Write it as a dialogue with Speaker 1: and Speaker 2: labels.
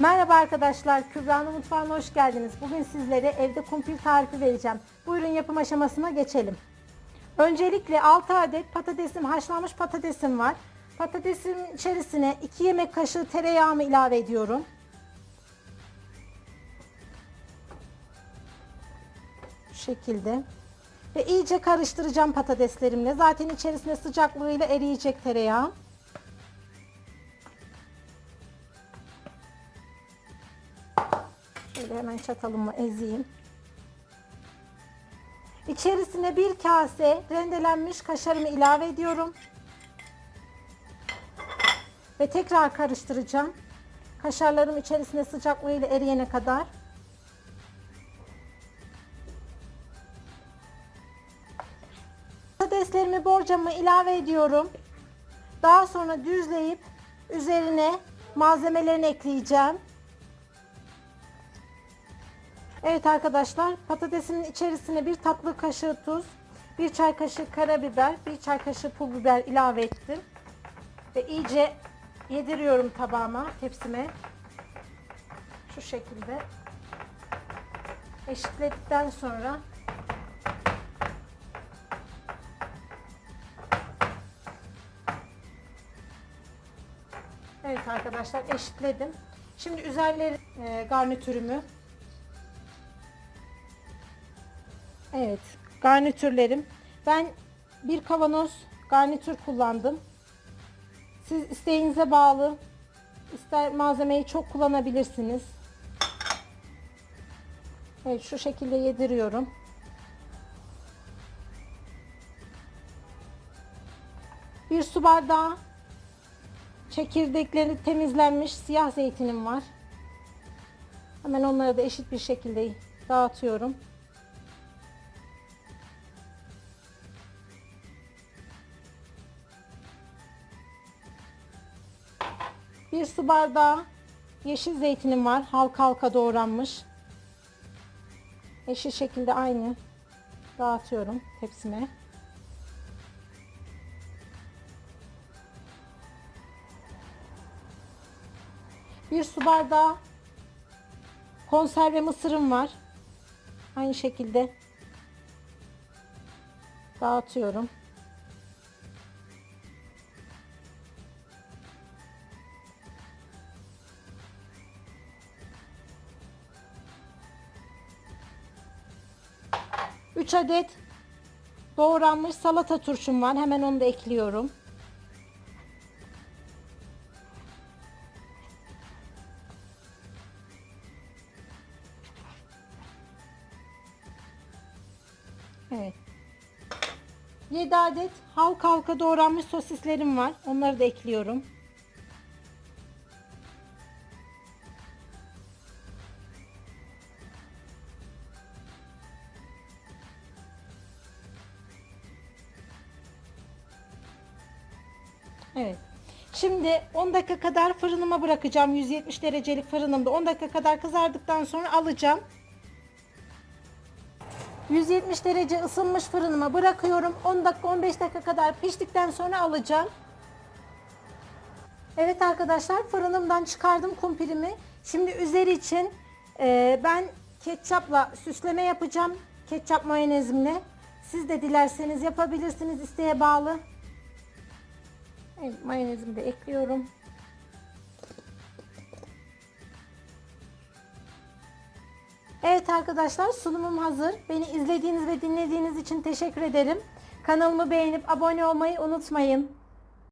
Speaker 1: Merhaba arkadaşlar, Kübra'nın mutfağına hoş geldiniz. Bugün sizlere evde kumpir tarifi vereceğim. Buyurun yapım aşamasına geçelim. Öncelikle 6 adet patatesim, haşlanmış patatesim var. Patatesin içerisine 2 yemek kaşığı tereyağımı ilave ediyorum. Bu şekilde. Ve iyice karıştıracağım patateslerimle. Zaten içerisinde sıcaklığıyla eriyecek tereyağı. Şöyle hemen çatalımla ezeyim. İçerisine bir kase rendelenmiş kaşarımı ilave ediyorum. Ve tekrar karıştıracağım. Kaşarlarım içerisinde sıcaklığıyla eriyene kadar. Patateslerimi borcama ilave ediyorum. Daha sonra düzleyip üzerine malzemelerini ekleyeceğim. Evet arkadaşlar patatesin içerisine bir tatlı kaşığı tuz, bir çay kaşığı karabiber, bir çay kaşığı pul biber ilave ettim. Ve iyice yediriyorum tabağıma, tepsime. Şu şekilde. Eşitledikten sonra Evet arkadaşlar eşitledim. Şimdi üzerleri e, garnitürümü Evet, garnitürlerim. Ben bir kavanoz garnitür kullandım. Siz isteğinize bağlı. İster malzemeyi çok kullanabilirsiniz. Evet, şu şekilde yediriyorum. Bir su bardağı çekirdekleri temizlenmiş siyah zeytinim var. Hemen onları da eşit bir şekilde dağıtıyorum. Bir su bardağı yeşil zeytinim var. Halka halka doğranmış. Eşit şekilde aynı dağıtıyorum tepsime. Bir su bardağı konserve mısırım var. Aynı şekilde dağıtıyorum. Üç adet doğranmış salata turşum var. Hemen onu da ekliyorum. Evet. 7 adet halka halka doğranmış sosislerim var. Onları da ekliyorum. Evet. Şimdi 10 dakika kadar fırınıma bırakacağım. 170 derecelik fırınımda 10 dakika kadar kızardıktan sonra alacağım. 170 derece ısınmış fırınıma bırakıyorum. 10 dakika 15 dakika kadar piştikten sonra alacağım. Evet arkadaşlar fırınımdan çıkardım kumpirimi. Şimdi üzeri için e, ben ketçapla süsleme yapacağım. Ketçap mayonezimle. Siz de dilerseniz yapabilirsiniz isteğe bağlı. Evet, mayonezimi de ekliyorum. Evet arkadaşlar sunumum hazır. Beni izlediğiniz ve dinlediğiniz için teşekkür ederim. Kanalımı beğenip abone olmayı unutmayın.